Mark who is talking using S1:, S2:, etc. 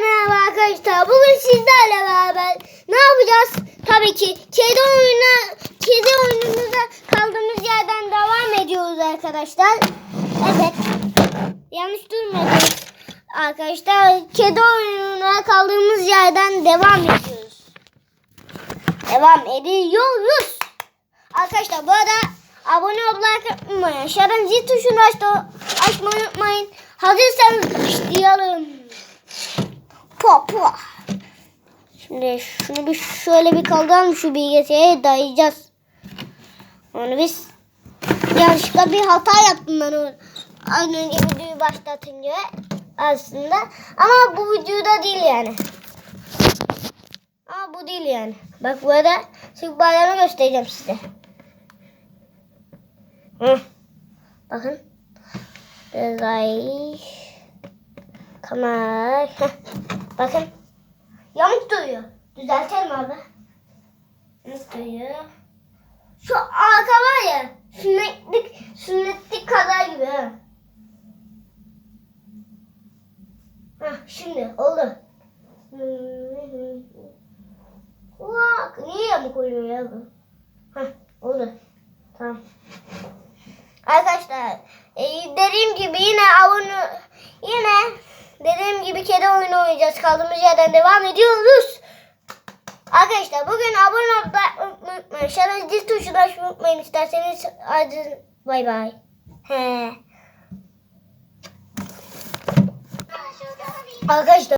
S1: merhaba arkadaşlar. Bugün sizlerle beraber ne yapacağız? Tabii ki kedi oyunu kedi oyunumuza kaldığımız yerden devam ediyoruz arkadaşlar. Evet. Yanlış durmadınız. Arkadaşlar kedi oyununa kaldığımız yerden devam ediyoruz. Devam ediyoruz. Arkadaşlar bu arada abone olmayı unutmayın. Aşağıdan zil tuşunu aç, açmayı unutmayın. Hazırsanız başlayalım. Po. Şimdi şunu bir şöyle bir kaldıralım şu bilgisayara dayayacağız. Onu biz yanlışlıkla bir hata yaptım ben o az önce videoyu başlatınca aslında. Ama bu videoda değil yani. Ama bu değil yani. Bak bu arada sık bayrağını göstereceğim size. Hı. Bakın. Delay. Kamera. Bakın. Yamuk duruyor. Düzeltelim abi. Yamuk duruyor. Şu arka var ya. Sünnetlik, sünnetlik kadar gibi ha. Şimdi oldu. Bak niye yamuk oluyor ya bu? Heh, oldu. Tamam. Arkadaşlar e, dediğim gibi yine abone yine dediğim gibi kedi oyunu oynayacağız. Kaldığımız yerden devam ediyoruz. Arkadaşlar bugün abone olmayı unutmayın. Şarj zil tuşunu açmayı unutmayın isterseniz. Hadi bay bay. He. Arkadaşlar